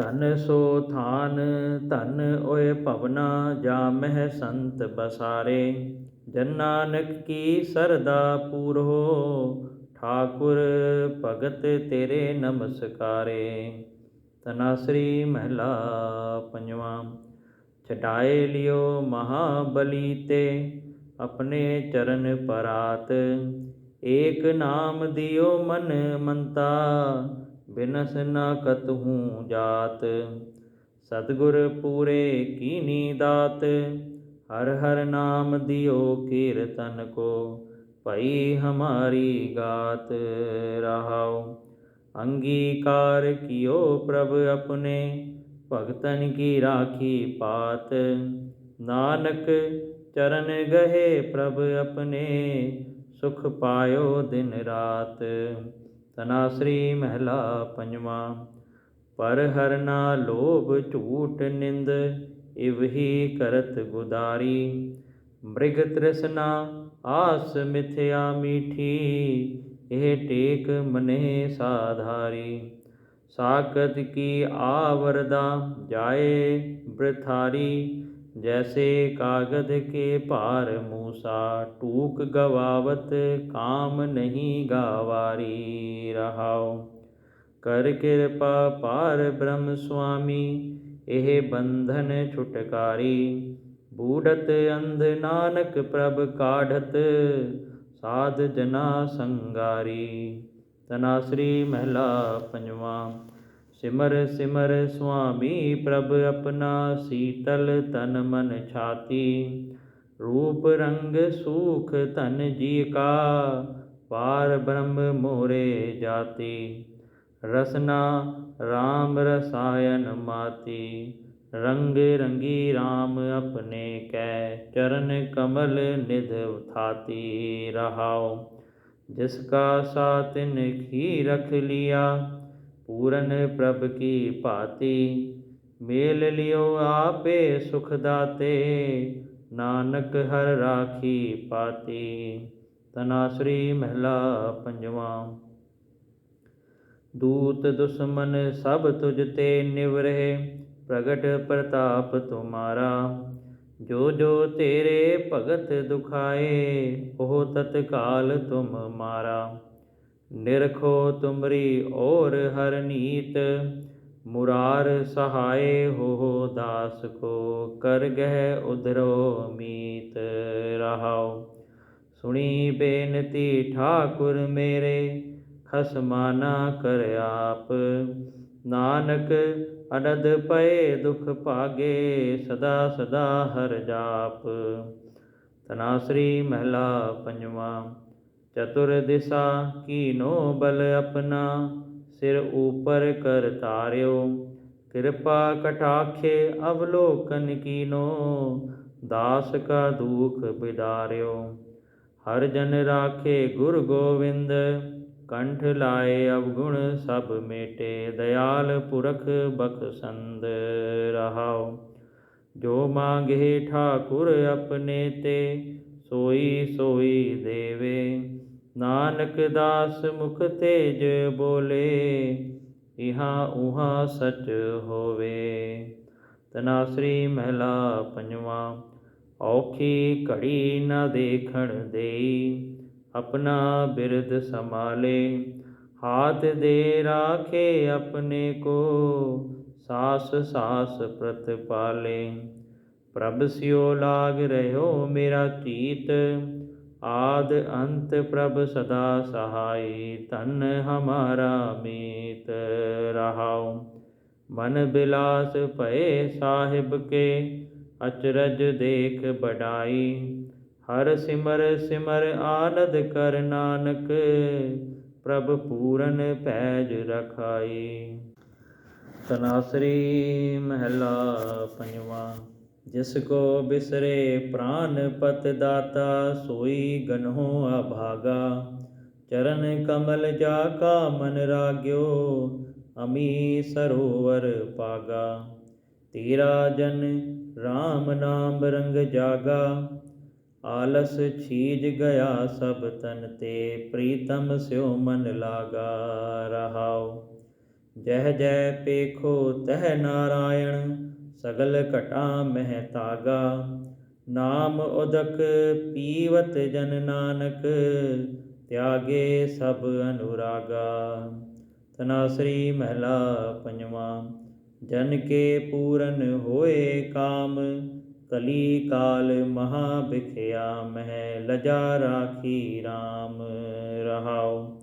ਧਨ ਸੋ ਥਾਨ, ਧਨ ਓਏ ਭਵਨਾ, ਜਾ ਮਹਿ ਸੰਤ ਬਸਾਰੇ। ਜਨ ਨਾਨਕ ਕੀ ਸਰਦਾ ਪੂਰੋ, ਠਾਕੁਰ ਭਗਤ ਤੇਰੇ ਨਮਸਕਾਰੇ। ਤਨਾਸਰੀ ਮਹਿਲਾ ਪੰਜਵਾਂ, ਛਡਾਏ ਲਿਓ ਮਹਾਬਲੀ ਤੇ, ਆਪਣੇ ਚਰਨ ਪਰਾਤ। ਏਕ ਨਾਮ ਦਿਓ ਮਨ ਮੰਤਾ ਬਿਨਸ ਨਾ ਕਤਹੂ ਜਾਤ। ਸਤਿਗੁਰ ਪੂਰੇ ਕੀਨੀ ਦਾਤ ਹਰ ਹਰ ਨਾਮ ਦਿਓ ਕੀਰਤਨ ਕੋ, ਭਈ ਹਮਾਰੀ ਗਾਤ ਰਹਾਉ। ਅੰਗੀਕਾਰ ਕੀਓ ਪ੍ਰਭ ਆਪਣੇ, ਭਗਤਨ ਕੀ ਰਾਖੀ ਪਾਤ। ਨਾਨਕ ਚਰਨ ਗਹੇ ਪ੍ਰਭ ਆਪਣੇ, ਸੁਖ ਪਾਇਓ ਦਿਨ ਰਾਤ। ਤਨਾਸਰੀ ਮਹਿਲਾ ਪੰਜਵਾਂ, ਪਰ ਹਰ ਨਾ ਲੋਭ ਝੂਠ ਨਿੰਦ ਇਵਹੀ ਕਰਤ ਗੁਦਾਰੀ। ਮ੍ਰਿਗ ਤ੍ਰਿਸ਼ਨਾ ਆਸ ਮਿਥਿਆ ਮੀਠੀ, ਇਹ ਟੇਕ ਮਨੇ ਸਾਧਾਰੀ। ਸਾਕਤ ਕੀ ਆਵਰਦਾ ਜਾਏ ਬ੍ਰਥਾਰੀ ਜੈਸੇ ਕਾਗਦ ਕੇ ਭਾਰ ਮੂਸਾ ਟੂਕ ਗਵਾਵਤ ਕਾਮ ਨਹੀਂ ਗਾਵਾਰੀ ਰਹਾਉ ਕਰ ਕਿਰਪਾ ਪਾਰ ਬ੍ਰਹਮ ਸੁਆਮੀ ਇਹ ਬੰਧਨ ਛੁਟਕਾਰੀ ਬੂੜਤ ਅੰਧ ਨਾਨਕ ਪ੍ਰਭ ਕਾਢਤ ਸਾਧ ਜਨਾ ਸੰਗਾਰੀ ਤਨਾਸਰੀ ਮਹਿਲਾ ਪੰਜਵਾਂ ਸਿਮਰ ਸਿਮਰ ਸੁਆਮੀ ਪ੍ਰਭ ਆਪਣਾ ਸੀਤਲ ਤਨ ਮਨ ਛਾਤੀ, ਰੂਪ ਰੰਗ ਸੂਖ ਧਨ ਜੀ ਕਾ, ਪਾਰ ਬ੍ਰਹਮ ਮੋਰੇ ਜਾਤੀ, ਰਸਨਾ RAM ਰਸਾਇਨ ਮਾਤੀ, ਰੰਗ ਰੰਗੀ RAM ਆਪਣੇ ਕੈ, ਚਰਨ ਕਮਲ ਨਿਧ ਥਾਤੀ ਰਹਾਉ, ਜਿਸ ਕਾ ਸਾਤਿਨ ਖੀ ਰਖ ਲਿਆ ਪੂਰਨ ਪ੍ਰਭ ਕੀ ਭਾਤੀ, ਮੇਲ ਲਿਓ ਆਪੇ ਸੁਖ ਦਾਤੇ ਨਾਨਕ ਹਰ ਰਾਖੀ ਪਾਤੀ। ਤਨਾਸਰੀ ਮਹਿਲਾ ਪੰਜਵਾਂ। ਦੂਤ ਦੁਸ਼ਮਨ ਸਭ ਤੁਝ ਤੇ ਨਿਵਰੇ ਪ੍ਰਗਟ ਪ੍ਰਤਾਪ ਤੁਮਾਰਾ। ਜੋ ਜੋ ਤੇਰੇ ਭਗਤ ਦੁਖਾਏ, ਉਹ ਤਤਕਾਲ ਤੁਮ ਮਾਰਾ। ਨਿਰਖੋ ਤੁਮਰੀ ਔਰ ਹਰਨੀਤ ਮੁਰਾਰ ਸਹਾਏ ਹੋ ਦਾਸ ਕੋ, ਕਰ ਗਹਿ ਉਧਰੋ ਮੀਤ ਰਹਾਉ। ਸੁਣੀ ਬੇਨਤੀ ਠਾਕੁਰ ਮੇਰੇ, ਖਸਮਾਨਾ ਕਰ ਆਪ। ਨਾਨਕ ਅਨਦ ਪਏ ਦੁਖ ਭਾਗੇ, ਸਦਾ ਸਦਾ ਹਰ ਜਾਪ। ਤਨਾਸਰੀ ਮਹਿਲਾ ਪੰਜਵਾਂ। ਚਤੁਰ ਦਿਸ਼ਾ ਕੀਨੋ ਬਲ ਆਪਣਾ? ਸਿਰ ਉਪਰ ਕਰ ਤਾਰਿਓ ਕਿਰਪਾ ਕਟਾਖੇ ਅਵਲੋਕਨ ਕੀਨੋ। ਦਾਸ ਕਾ ਦੁਖ ਬਿਦਾਰਿਓ। ਹਰ ਜਨ ਰਾਖੇ ਗੁਰ ਗੋਵਿੰਦ। ਕੰਠ ਲਾਏ ਅਵਗੁਣ ਸਭ ਮੇਟੇ। ਦਇਆਲ ਪੁਰਖ ਬਖਸੰਦ ਰਹਾਉ ਜੋ ਮਾਂਗੇ ਠਾਕੁਰ ਆਪਣੇ ਤੇ। ਸੋਈ ਸੋਈ ਦੇਵੇ। ਨਾਨਕ ਦਾਸ ਮੁਖ ਤੇਜ ਬੋਲੇ, ਇਹਾਂ ਉਹਾਂ ਸਚ ਹੋਵੇ। ਤਨਾਸਰੀ ਮਹਿਲਾ ਪੰਜਵਾਂ, ਔਖੀ ਘੜੀ ਨਾ ਦੇਖਣ ਦੇਈ, ਆਪਣਾ ਬਿਰਦ ਸੰਭਾਲੇ। ਹਾਥ ਦੇ ਰਾਖੇ ਆਪਣੇ ਕੋ, ਸਾਸ ਸਾਸ ਪ੍ਰਤਪਾਲੇ ਪ੍ਰਭ ਸਿਓ ਲਾਗ ਰਹਿਓ ਮੇਰਾ ਚੀਤ ਆਦ ਅੰਤ ਪ੍ਰਭ ਸਦਾ ਸਹਾਈ ਤਨ ਹਮਾਰਾ ਮੀਤ ਰਹਾਉ। ਮਨ ਬਿਲਾਸ ਭਏ ਸਾਹਿਬ ਕੇ, ਅਚਰਜ ਦੇਖ ਬੜਾਈ ਹਰ ਸਿਮਰ ਸਿਮਰ ਆਨੰਦ ਕਰ ਨਾਨਕ, ਪ੍ਰਭ ਪੂਰਨ ਪੈਜ ਰਖਾਈ। ਤਨਾਸਰੀ ਮਹਿਲਾ ਪੰਜਵਾ। ਜਿਸ ਕੋ ਬਿਸਰੇ ਪ੍ਰਾਨ ਪਤ ਦਾਤਾ, ਸੋਈ ਗਨਹੁ ਅਭਾਗਾ। ਚਰਨ ਕਮਲ ਜਾ ਕਾ ਮਨ ਰਾਗਿਓ, ਅਮੀ ਸਰੋਵਰ ਪਾਗਾ। ਤੇਰਾ ਜਨ RAM ਨਾਮ ਰੰਗ ਜਾਗਾ, ਆਲਸ ਛੀਜ ਗਿਆ ਸਭ ਤਨ ਤੇ, ਪ੍ਰੀਤਮ ਸਿਉ ਮਨ ਲਾਗਾ ਰਹਾਉ। ਜਹ ਜੈ ਪੇਖੋ ਤਹ ਨਾਰਾਇਣ ਸਗਲ ਘਟਾ ਮਹਿ ਤਾਗਾ। ਨਾਮ ਉਦਕ ਪੀਵਤ ਜਨ ਨਾਨਕ, ਤਿਆਗੇ ਸਭ ਅਨੁਰਾਗਾ। ਤਨਾਸਰੀ ਮਹਿਲਾ ਪੰਜਵਾ, ਜਨ ਕੇ ਪੂਰਨ ਹੋਏ ਕਾਮ, ਕਲੀ ਕਾਲ ਮਹਾ ਬਿਖਿਆ ਮਹਿ, ਲਜਾ ਰਾਖੀ RAM ਰਹਾਓ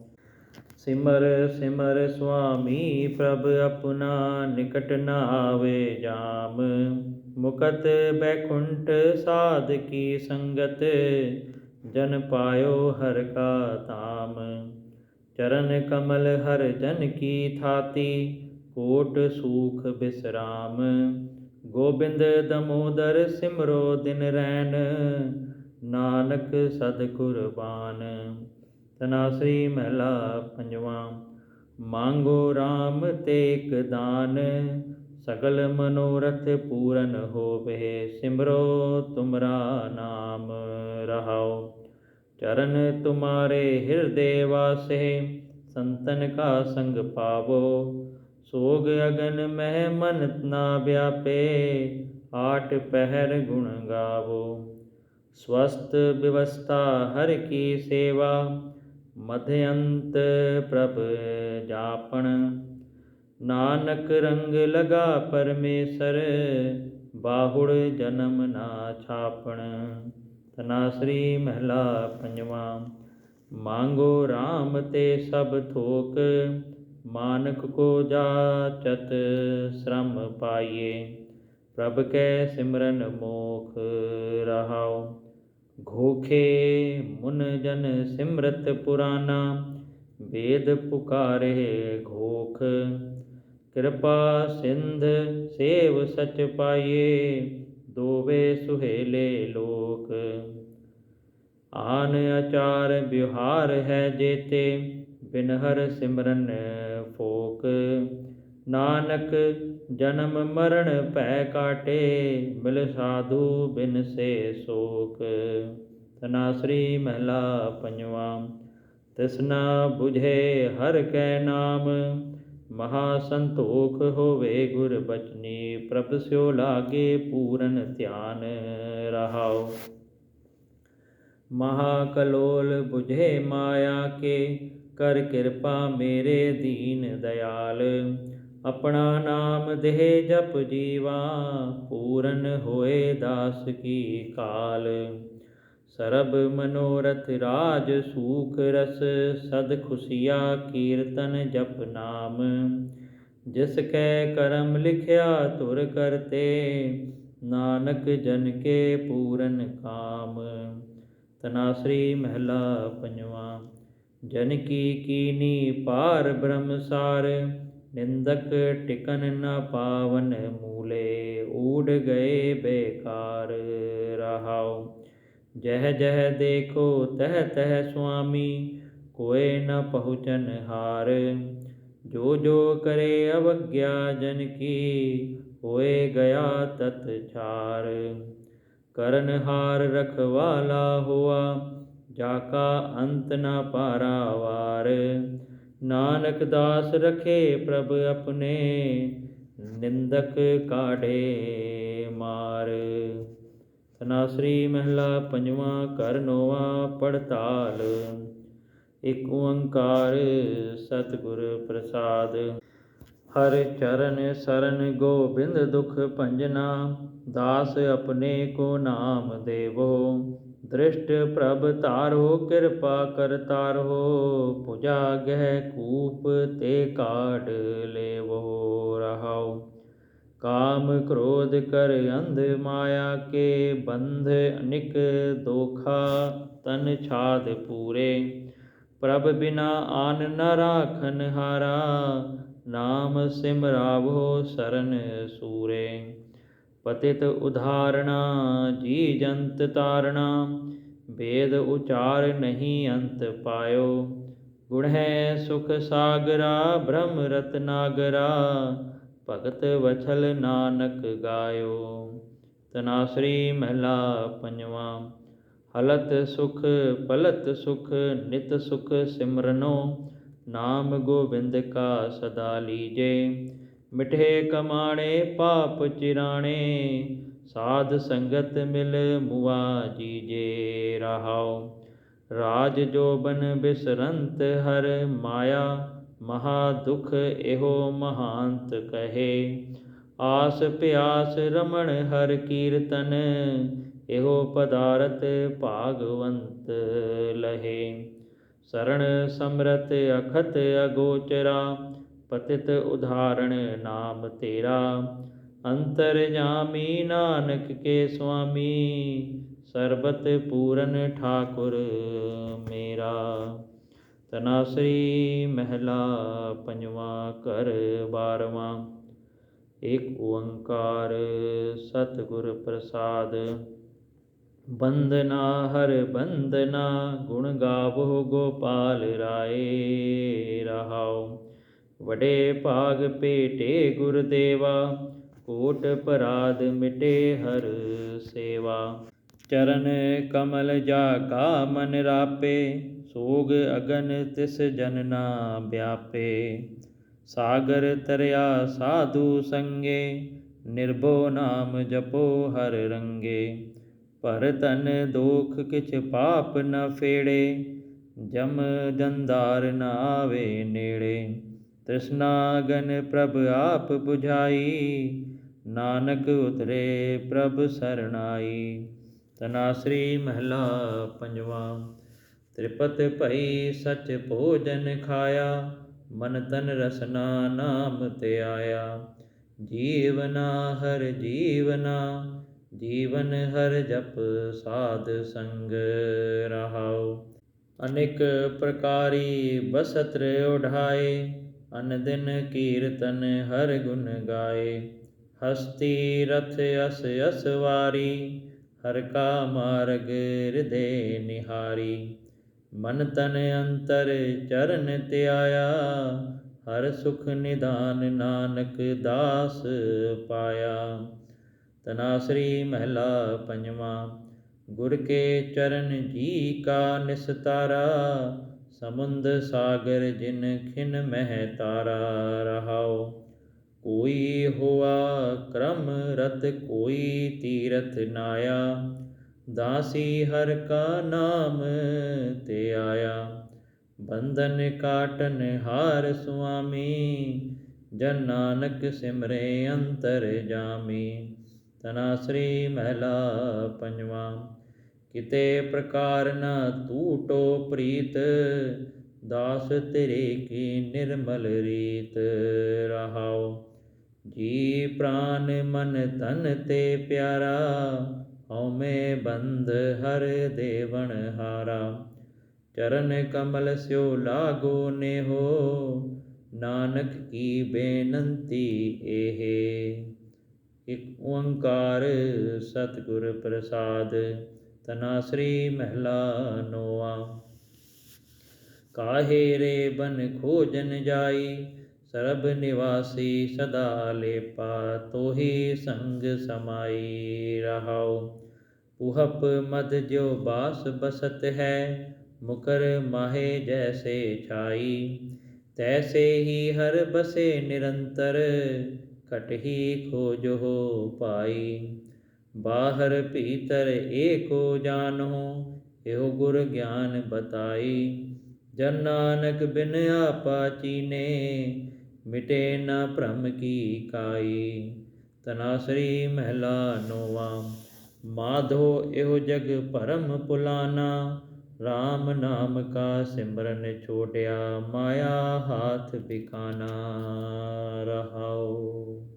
ਸਿਮਰ ਸਿਮਰ ਸੁਆਮੀ, ਪ੍ਰਭ ਆਪਣਾ ਨਿਕਟ ਨਾ ਆਵੇ ਜਾਮ। ਮੁਕਤ ਬੈਕੁੰਠ ਸਾਧ ਕੀ ਸੰਗਤ, ਜਨ ਪਾਇਓ ਹਰ ਕਾ ਧਾਮ। ਚਰਨ ਕਮਲ ਹਰ ਜਨ ਕੀ ਥਾਤੀ, ਕੋਟ ਸੂਖ ਬਿਸਰਾਮ। ਗੋਬਿੰਦ ਦਮੋਦਰ ਸਿਮਰੋ ਦਿਨ ਰੈਨ, ਨਾਨਕ ਸਦ ਕੁਰਬਾਨ ਤਨਾਸਰੀ ਮਹਿਲਾ ਪੰਜਵਾ, ਮੰਗੋ RAM ਤੇ ਦਾਨ, ਸਗਲ ਮਨੋਰਥ ਪੂਰਨ ਹੋਵੇ, ਸਿਮਰੋ ਤੁਮਰਾ ਨਾਮ ਰਹਾਉ ਚਰਨ ਤੁਮਾਰੇ ਹਿਰਦੇ ਵਾਸੇ, ਸੰਤਨ ਕਾ ਸੰਗ ਪਾਵੋ। ਸੋਗ ਅਗਨ ਮਹਿ ਮਨ ਨਾ ਵਿਆਪੇ ਆਠ ਪਹਿਰ ਗੁਣ ਗਾਵੋ। ਸਵਸਤ ਵਿਵਸਥਾ ਹਰ ਕੀ ਸੇਵਾ ਮਧਯੰਤ ਪ੍ਰਭ ਜਾਪਣ, ਨਾਨਕ ਰੰਗ ਲਗਾ ਪਰਮੇਸ਼ਰ, ਬਾਹੁੜ ਜਨਮ ਨਾ ਛਾਪਣ। ਤਨਾਸਰੀ ਮਹਿਲਾ ਪੰਜਵਾ, ਮੰਗੋ RAM ਤੇ ਸਭ ਥੋਕ, ਮਾਨਕ ਕੋ ਜਾਚਤ ਸ਼ਰਮ ਪਾਈਏ। ਪ੍ਰਭ ਕੈ ਸਿਮਰਨ ਮੋਖ ਰਹਾਉ। ਘੋਖੇ ਮੁਨ ਜਨ ਸਿਮਰਤ ਪੁਰਾਨਾ, ਵੇਦ ਪੁਕਾਰੇ ਘੋਖ। ਕਿਰਪਾ ਸਿੰਧ ਸੇਵ ਸਚ ਪਾਈਏ, ਦੋਵੇ ਸੁਹੇਲੇ ਲੋਕ। ਆਨ ਆਚਾਰ ਵਿਹਾਰ ਹੈ ਜੇਤੇ ਬਿਨ ਹਰ ਸਿਮਰਨ ਫੋਕ। ਨਾਨਕ ਜਨਮ ਮਰਨ ਭੈ ਕਾਟੇ, ਮਿਲ ਸਾਧੂ ਬਿਨ ਸੇ ਸੋਕ। ਤਨਾਸਰੀ ਮਹਿਲਾ ਪੰਜਵਾ, ਤਿਸਨਾ 부ਝੇ ਹਰ ਕੈ ਨਾਮ। ਮਹਾ ਸੰਤੋਖ ਹੋਵੇ ਗੁਰ ਬਚਨੀ, ਪ੍ਰਭ ਸਿਓ ਲਾਗੇ ਪੂਰਨ ਧਿਆਨ ਰਹਾਓ ਮਹਾ ਕਲੋਲ 부ਝੇ ਮਾਇਆ ਕੇ, ਕਰ ਕਿਰਪਾ ਮੇਰੇ ਦੀਨ ਦਇਆਲ। ਆਪਣਾ ਨਾਮ ਦੇਹ ਜਪ ਜੀਵਾ, ਪੂਰਨ ਹੋਏ ਦਾਸ ਕੀ ਕਾਲ। ਸਰਬ ਮਨੋਰਥ ਰਾਜ ਸੂਖ ਰਸ, ਸਦ ਖੁਸ਼ੀਆ ਕੀਰਤਨ ਜਪ ਨਾਮ। ਜਿਸ ਕੈ ਕਰਮ ਲਿਖਿਆ ਤੁਰ ਕਰਤੇ, ਨਾਨਕ ਜਨ ਕੇ ਪੂਰਨ ਕਾਮ। ਤਨਾਸਰੀ ਮਹਿਲਾ ਪੰਜਵਾ, ਜਨ ਕੀ ਕੀਨੀ ਪਾਰ ਬ੍ਰਹਮਸਾਰ ਨਿੰਦਕ ਟਿਕਨ ਨ ਪਾਵਨ ਮੂਲੇ, ਊੜ ਗਏ ਬੇਕਾਰ ਰਹਾਉ। ਜਹ ਜਹ ਦੇਖੋ, ਤਹ ਤਹ ਸੁਆਮੀ ਕੋਏ ਨ ਪਹੁੰਚਨ ਹਾਰ। ਜੋ ਜੋ ਕਰੇ ਅਵਗਿਆ ਜਨ ਕੀ, ਹੋਏ ਗਿਆ ਤਤ ਛਾਰ। ਕਰਨ ਹਾਰ ਰਖਵਾਲਾ ਹੋਆ, ਜਾ ਕਾ ਅੰਤ ਨਾ ਪਾਰਾਵਾਰ ਨਾਨਕ ਦਾਸ ਰਖੇ ਪ੍ਰਭ ਆਪਣੇ, ਨਿੰਦਕ ਕਾਢੇ ਮਾਰ। ਤਨਾਸਰੀ ਮਹਿਲਾ ਪੰਜਵਾਂ ਕਰ ਨੋਵਾ ਪੜਤਾਲ। ਇਕ ਓੰਕਾਰ ਸਤਿਗੁਰ ਪ੍ਰਸਾਦ। ਹਰ ਚਰਨ ਸਰਨ ਗੋਬਿੰਦ ਦੁਖ ਭੰਜਨਾ, ਦਾਸ ਆਪਣੇ ਕੋ ਨਾਮ ਦੇਵੋ। ਦ੍ਰਿਸ਼ਟ ਪ੍ਰਭ ਤਾਰੋ ਕਿਰਪਾ ਕਰ ਤਾਰੋ ਪੁਜਾ ਗਹਿ ਕੂਪ ਤੇ ਕਾਢ ਲੇਵੋ ਰਹਾਉ ਕਾਮ ਕ੍ਰੋਧ ਕਰ ਅੰਧ ਮਾਇਆ ਕੇ ਬੰਧ ਅਨਿਕ ਦੋਖਾ ਤਨ ਛਾਦ ਪੂਰੇ ਪ੍ਰਭ ਬਿਨਾ ਆਨ ਨ ਰਾਖਨ ਹਾਰਾ ਨਾਮ ਸਿਮਰਾਵੋ ਸਰਨ ਸੂਰੇ ਪਤਿਤ ਉਧਾਰਣਾ ਜੀ ਜੰਤ ਤਾਰਣਾ, ਵੇਦ ਉਚਾਰ ਨਹੀਂ ਅੰਤ ਪਾਇਓ। ਗੁਣ ਹੈ ਸੁਖ ਸਾਗਰਾ, ਬ੍ਰਹਮ ਰਤਨਾਗਰਾ ਭਗਤ ਵਛਲ ਨਾਨਕ ਗਾਇਓ। ਤਨਾਸਰੀ ਮਹਿਲਾ ਪੰਜਵਾ, ਹਲਤ ਸੁਖ ਪਲਤ ਸੁਖ, ਨਿਤ ਸੁਖ ਸਿਮਰਨੋ, ਨਾਮ ਗੋਬਿੰਦ ਕਾ ਸਦਾ ਲੀਜੇ। ਮਿਠੇ ਕਮਾਣੇ, ਪਾਪ ਚਿਰਾਣੇ, ਸਾਧ ਸੰਗਤ ਮਿਲ ਮੁਆ ਜੀਜੇ ਰਹਾਉ। ਰਾਜ ਜੋਬਨ ਬਿਸਰੰਤ, ਹਰ ਮਾਇਆ ਮਹਾ ਦੁਖ ਇਹੋ ਮਹਾਂਤ ਕਹੇ। ਆਸ ਪਿਆਸ ਰਮਣ, ਹਰ ਕੀਰਤਨ ਇਹੋ ਪਦਾਰਥ ਭਾਗਵੰਤ ਲਹੇ। ਸਰਣ ਸਮਰਤ ਅਖਤ ਅਗੋਚਰਾ ਪਤਿਤ ਉਧਾਰਣ ਨਾਮ ਤੇਰਾ, ਅੰਤਰ ਜਾਮੀ ਨਾਨਕ ਕੇ ਸੁਆਮੀ, ਸਰਬਤ ਪੂਰਨ ਠਾਕੁਰ ਮੇਰਾ। ਤਨਾਸਰੀ ਮਹਿਲਾ ਪੰਜਵਾ ਕਰ ਬਾਰਵਾਂ, ਏਕ ਓੰਕਾਰ ਸਤਿਗੁਰ ਪ੍ਰਸਾਦ। ਬੰਦਨਾ ਹਰ ਬੰਦਨਾ, ਗੁਣ ਗਾਵੋ ਗੋਪਾਲ ਰਾਏ ਰਹਾਉ। ਵਡੇ ਭਾਗ ਭੇਟੇ ਗੁਰਦੇਵਾ ਕੋਟ ਪਰਾਦ ਮਿਟੇ ਹਰ ਸੇਵਾ। ਚਰਨ ਕਮਲ ਜਾ ਕਾ ਮਨ ਰਾਪੇ, ਸੋਗ ਅਗਨ ਤਿਸ ਜਨ ਨਾ ਵਿਆਪੇ। ਸਾਗਰ ਤਰਿਆ ਸਾਧੂ ਸੰਗੇ, ਨਿਰਭਉ ਨਾਮ ਜਪੋ ਹਰ ਰੰਗੇ। ਪਰ ਤਨ ਦੋਖ ਕਿਛ ਪਾਪ ਨ ਫੇੜੇ, ਜਮ ਜੰਦਾਰ ਨਾ ਆਵੇ ਨੇੜੇ। ਤ੍ਰਿਸ਼ਨਾ ਪ੍ਰਭ ਆਪ 부ਝਾਈ ਨਾਨਕ ਉਤਰੇ ਪ੍ਰਭ ਸਰਣਾਈ। ਤਨਾਸਰੀ ਮਹਿਲਾ ਪੰਜਵਾ, ਤ੍ਰਿਪਤ ਭਈ ਸਚ ਭੋਜਨ ਖਾਇਆ, ਮਨ ਤਨ ਰਸਨਾ ਨਾਮ ਤੇ ਆਇਆ। ਜੀਵਨਾ ਹਰ ਜੀਵਨਾ, ਜੀਵਨ ਹਰ ਜਪ ਸਾਧ ਸੰਗ ਰਹਾਉ। ਅਨੇਕ ਪ੍ਰਕਾਰੀ ਬਸਤਰ ਉਢਾਏ ਅਨ ਦਿਨ ਕੀਰਤਨ ਹਰ ਗੁਣ ਗਾਏ। ਹਸਤੀ ਰਥ ਅਸ ਅਸਵਾਰੀ ਹਰ ਕਾ ਮਾਰਗ ਹਿਰਦੇ ਨਿਹਾਰੀ। ਮਨ ਤਨ ਅੰਤਰ ਚਰਨ ਧਿਆਇਆ, ਹਰ ਸੁਖ ਨਿਦਾਨ ਨਾਨਕ ਦਾਸ ਪਾਇਆ। ਤਨਾਸਰੀ ਮਹਿਲਾ ਪੰਜਵਾ, ਗੁਰ ਕੇ ਚਰਨ ਜੀ ਕਾ ਨਿਸਤਾਰਾ ਸਮੁੰਦ ਸਾਗਰ ਜਿਨ ਖਿਨ ਮਹਿ ਤਾਰਾ ਰਹਾਓ। ਕੋਈ ਹੋਆ ਕਰਮ ਰਤ, ਕੋਈ ਤੀਰਥ ਨਾਇਆ। ਦਾਸੀ ਹਰ ਕਾ ਨਾਮ ਤੇ ਆਇਆ। ਬੰਧਨ ਕਾਟਨ ਹਾਰ ਸੁਆਮੀ, ਜਨ ਨਾਨਕ ਸਿਮਰੇ ਅੰਤਰ ਜਾਮੀ। ਤਨਾਸਰੀ ਮਹਿਲਾ ਪੰਜਵਾ। ਕਿਤੇ ਪ੍ਰਕਾਰ ਨ ਟੂਟੋ ਪ੍ਰੀਤ, ਦਾਸ ਤੇਰੇ ਕੀ ਨਿਰਮਲ ਰੀਤ ਰਹਾਉ। ਜੀ ਪ੍ਰਾਨ ਮਨ ਤਨ ਤੇ ਪਿਆਰਾ, ਹਉਮੈ ਬੰਧ ਹਰ ਦੇਵਨ ਹਾਰਾ। ਚਰਨ ਕਮਲ ਸਿਓ ਲਾਗੋ ਨੇਹੋ, ਨਾਨਕ ਕੀ ਬੇਨਤੀ ਇਹ। ਇਕ ਓੰਕਾਰ ਸਤਿਗੁਰ ਪ੍ਰਸਾਦ ਤਨਾਸਰੀ ਮਹਿਲਾ ਨੋਆ ਕਾਹੇ ਰੇ ਬਨ ਖੋਜਨ ਜਾਈ ਸਰਬ ਨਿਵਾਸੀ ਸਦਾ ਲੇਪਾ ਤੋਹੀ ਸੰਗ ਸਮਾਈ ਰਹਾਉ ਪੁਹਪ ਮਦ ਜੋ ਬਾਸ ਬਸਤ ਹੈ ਮੁਕਰ ਮਾਹੇ ਜੈਸੇ ਛਾਈ ਤੈਸੇ ਹੀ ਹਰ ਬਸੇ ਨਿਰੰਤਰ ਕਟਹੀ ਖੋਜੋ ਪਾਈ ਬਾਹਰ ਭੀਤਰ ਏਕੋ ਜਾਣੋ ਇਹੋ ਗੁਰ ਗਿਆਨ ਬਤਾਈ। ਜਨ ਨਾਨਕ ਬਿਨ ਆਪਾ ਚੀਨੇ, ਮਿਟੇ ਨਾ ਭ੍ਰਮ ਕੀ ਕਾਈ। ਤਨਾਸਰੀ ਮਹਿਲਾ ਨੋਵਾ, ਮਾਧੋ ਇਹੋ ਜਗ ਭਰਮ ਪੁਲਾਨਾ। RAM ਨਾਮ ਕਾ ਸਿਮਰਨ ਛੋਟਿਆ, ਮਾਇਆ ਹਾਥ ਬਿਕਾਨਾ ਰਹਾਉ।